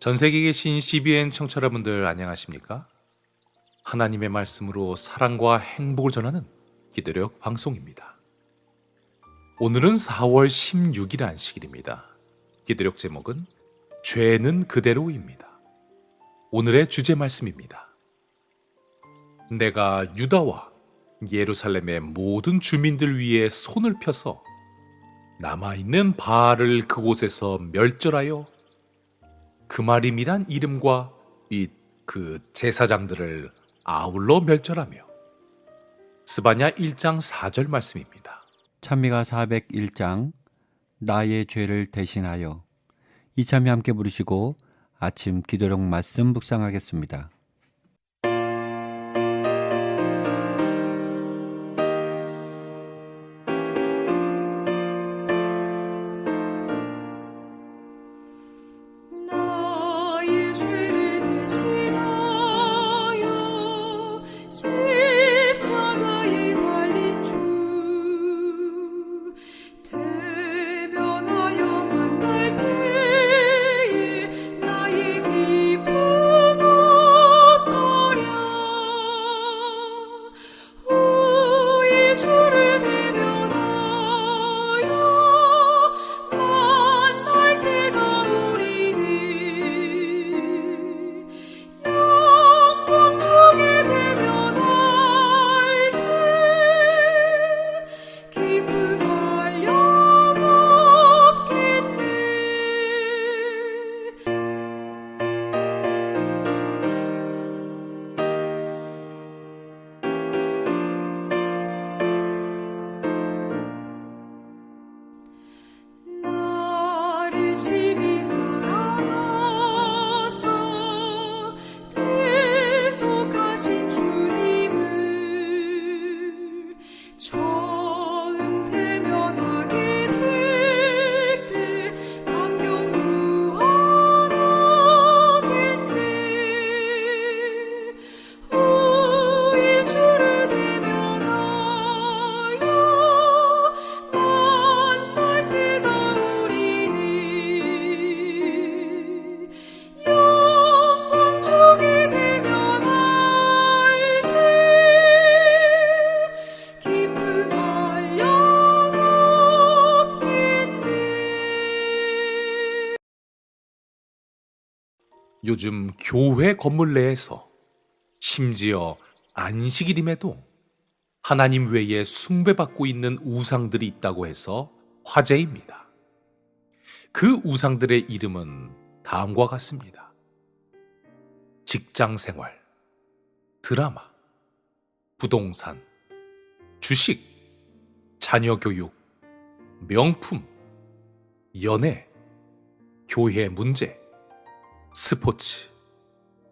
전 세계에 계신 CBN 청취자분들 안녕하십니까? 하나님의 말씀으로 사랑과 행복을 전하는 기도력 방송입니다. 오늘은 4월 16일 안식일입니다. 기도력 제목은 죄는 그대로입니다. 오늘의 주제 말씀입니다. 내가 유다와 예루살렘의 모든 주민들 위에 손을 펴서 남아있는 바알을 그곳에서 멸절하여 그마림이란 이름과 이 그 제사장들을 아울러 멸절하며 스바냐 1장 4절 말씀입니다. 찬미가 401장 나의 죄를 대신하여 이참에 함께 부르시고 아침 기도력 말씀 묵상하겠습니다. 나를 요즘 교회 건물 내에서 심지어 안식일임에도 하나님 외에 숭배받고 있는 우상들이 있다고 해서 화제입니다. 그 우상들의 이름은 다음과 같습니다. 직장 생활, 드라마, 부동산, 주식, 자녀 교육, 명품, 연애, 교회 문제, 스포츠,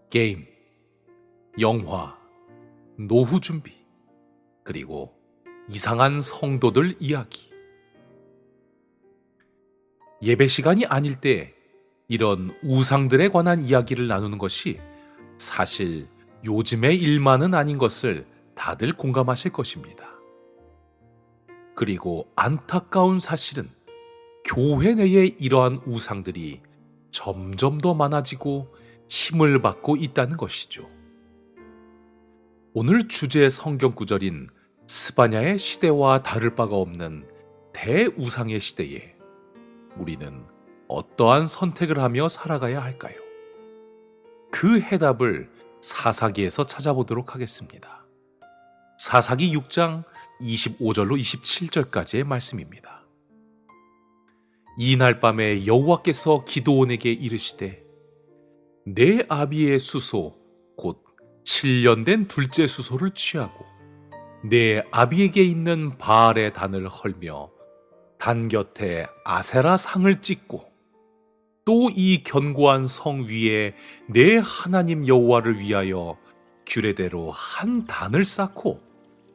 게임, 영화, 노후 준비, 그리고 이상한 성도들 이야기. 예배 시간이 아닐 때 이런 우상들에 관한 이야기를 나누는 것이 사실 요즘의 일만은 아닌 것을 다들 공감하실 것입니다. 그리고 안타까운 사실은 교회 내에 이러한 우상들이 점점 더 많아지고 힘을 받고 있다는 것이죠. 오늘 주제 성경 구절인 스바냐의 시대와 다를 바가 없는 대우상의 시대에 우리는 어떠한 선택을 하며 살아가야 할까요? 그 해답을 사사기에서 찾아보도록 하겠습니다. 사사기 6장 25절로 27절까지의 말씀입니다. 이날 밤에 여호와께서 기도원에게 이르시되 내 아비의 수소 곧 7년 된 둘째 수소를 취하고 내 아비에게 있는 바알의 단을 헐며 단 곁에 아세라 상을 찍고 또 이 견고한 성 위에 내 하나님 여호와를 위하여 규례대로 한 단을 쌓고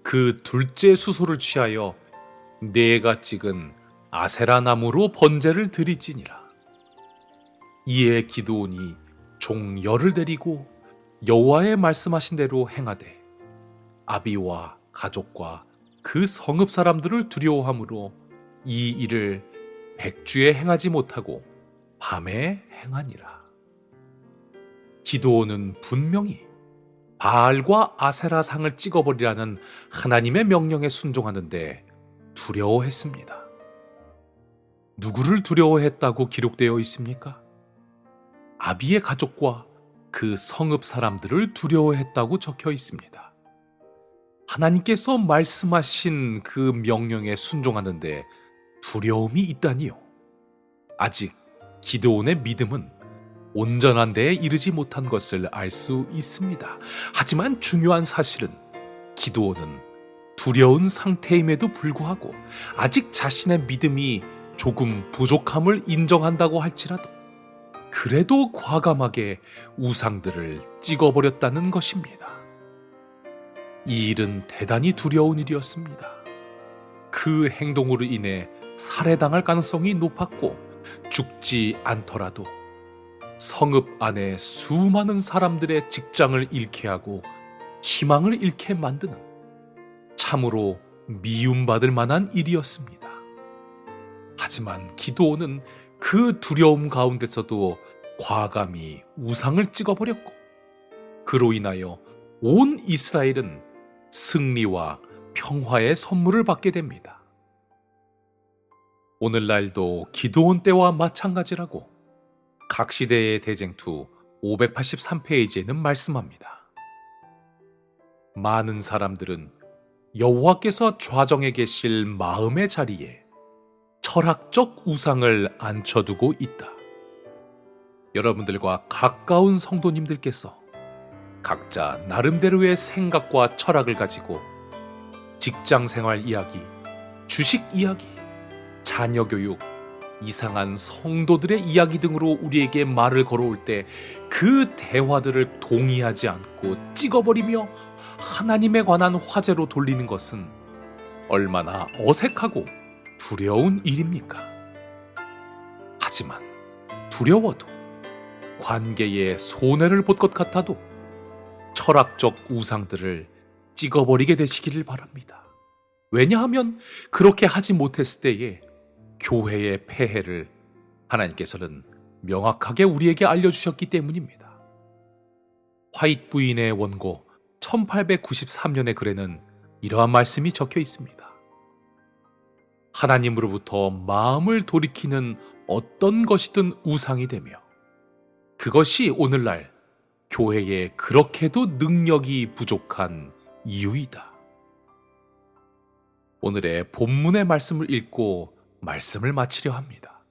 그 둘째 수소를 취하여 내가 찍은 아세라 나무로 번제를 드리지니라. 이에 기드온이 종 열을 데리고 여호와의 말씀하신 대로 행하되 아비와 가족과 그 성읍 사람들을 두려워함으로 이 일을 백주에 행하지 못하고 밤에 행하니라. 기도원은 분명히 바알과 아세라 상을 찍어버리라는 하나님의 명령에 순종하는데 두려워했습니다. 누구를 두려워했다고 기록되어 있습니까? 아비의 가족과 그 성읍 사람들을 두려워했다고 적혀 있습니다. 하나님께서 말씀하신 그 명령에 순종하는데 두려움이 있다니요. 아직 기도원의 믿음은 온전한 데에 이르지 못한 것을 알 수 있습니다. 하지만 중요한 사실은 기도원은 두려운 상태임에도 불구하고 아직 자신의 믿음이 조금 부족함을 인정한다고 할지라도 그래도 과감하게 우상들을 찍어버렸다는 것입니다. 이 일은 대단히 두려운 일이었습니다. 그 행동으로 인해 살해당할 가능성이 높았고 죽지 않더라도 성읍 안에 수많은 사람들의 직장을 잃게 하고 희망을 잃게 만드는 참으로 미움받을 만한 일이었습니다. 하지만 기도원은 그 두려움 가운데서도 과감히 우상을 찍어버렸고 그로 인하여 온 이스라엘은 승리와 평화의 선물을 받게 됩니다. 오늘날도 기도원 때와 마찬가지라고 각 시대의 대쟁투 583페이지에는 말씀합니다. 많은 사람들은 여호와께서 좌정에 계실 마음의 자리에 철학적 우상을 앉혀두고 있다. 여러분들과 가까운 성도님들께서 각자 나름대로의 생각과 철학을 가지고 직장 생활 이야기, 주식 이야기, 자녀 교육, 이상한 성도들의 이야기 등으로 우리에게 말을 걸어올 때 그 대화들을 동의하지 않고 찍어버리며 하나님에 관한 화제로 돌리는 것은 얼마나 어색하고 두려운 일입니까? 하지만 두려워도 관계에 손해를 볼 것 같아도 철학적 우상들을 찍어버리게 되시기를 바랍니다. 왜냐하면 그렇게 하지 못했을 때에 교회의 폐해를 하나님께서는 명확하게 우리에게 알려주셨기 때문입니다. 화이트 부인의 원고 1893년의 글에는 이러한 말씀이 적혀 있습니다. 하나님으로부터 마음을 돌이키는 어떤 것이든 우상이 되며 그것이 오늘날 교회에 그렇게도 능력이 부족한 이유이다. 오늘의 본문의 말씀을 읽고 말씀을 마치려 합니다.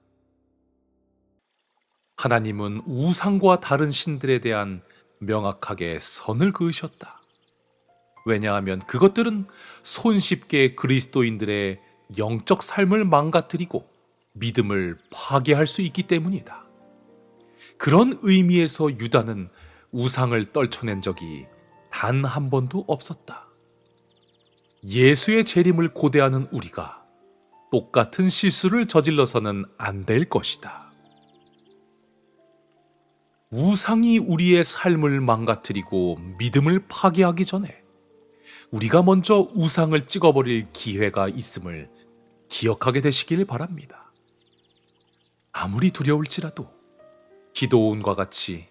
하나님은 우상과 다른 신들에 대한 명확하게 선을 그으셨다. 왜냐하면 그것들은 손쉽게 그리스도인들의 영적 삶을 망가뜨리고 믿음을 파괴할 수 있기 때문이다. 그런 의미에서 유다는 우상을 떨쳐낸 적이 단 한 번도 없었다. 예수의 재림을 고대하는 우리가 똑같은 실수를 저질러서는 안 될 것이다. 우상이 우리의 삶을 망가뜨리고 믿음을 파괴하기 전에 우리가 먼저 우상을 찍어버릴 기회가 있음을 기억하게 되시길 바랍니다. 아무리 두려울지라도 기도원과 같이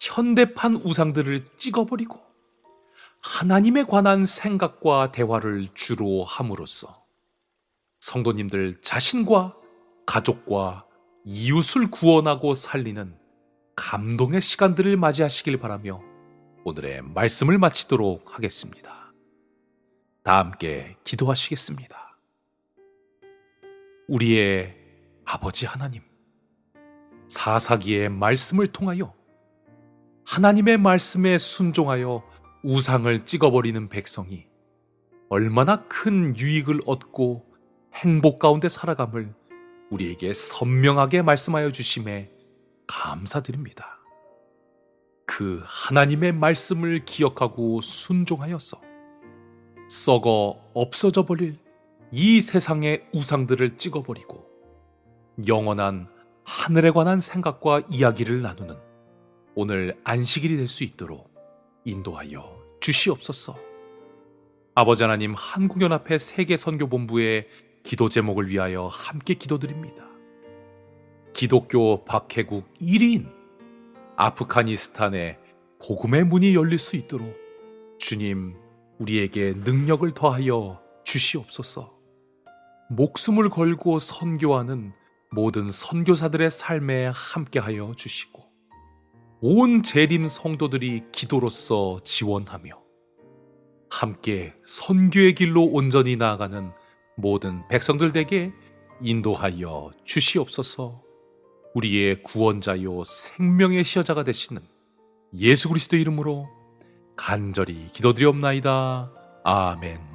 현대판 우상들을 찍어버리고 하나님에 관한 생각과 대화를 주로 함으로써 성도님들 자신과 가족과 이웃을 구원하고 살리는 감동의 시간들을 맞이하시길 바라며 오늘의 말씀을 마치도록 하겠습니다. 다 함께 기도하시겠습니다. 우리의 아버지 하나님, 사사기의 말씀을 통하여 하나님의 말씀에 순종하여 우상을 찍어버리는 백성이 얼마나 큰 유익을 얻고 행복 가운데 살아감을 우리에게 선명하게 말씀하여 주심에 감사드립니다. 그 하나님의 말씀을 기억하고 순종하여서 썩어 없어져 버릴 이 세상의 우상들을 찍어버리고 영원한 하늘에 관한 생각과 이야기를 나누는 오늘 안식일이 될 수 있도록 인도하여 주시옵소서. 아버지 하나님 한국연합회 세계선교본부의 기도 제목을 위하여 함께 기도드립니다. 기독교 박해국 1인 아프가니스탄에 복음의 문이 열릴 수 있도록 주님 우리에게 능력을 더하여 주시옵소서. 목숨을 걸고 선교하는 모든 선교사들의 삶에 함께하여 주시고 온 재림 성도들이 기도로서 지원하며 함께 선교의 길로 온전히 나아가는 모든 백성들에게 인도하여 주시옵소서. 우리의 구원자요 생명의 시여자가 되시는 예수 그리스도 이름으로 간절히 기도드리옵나이다. 아멘.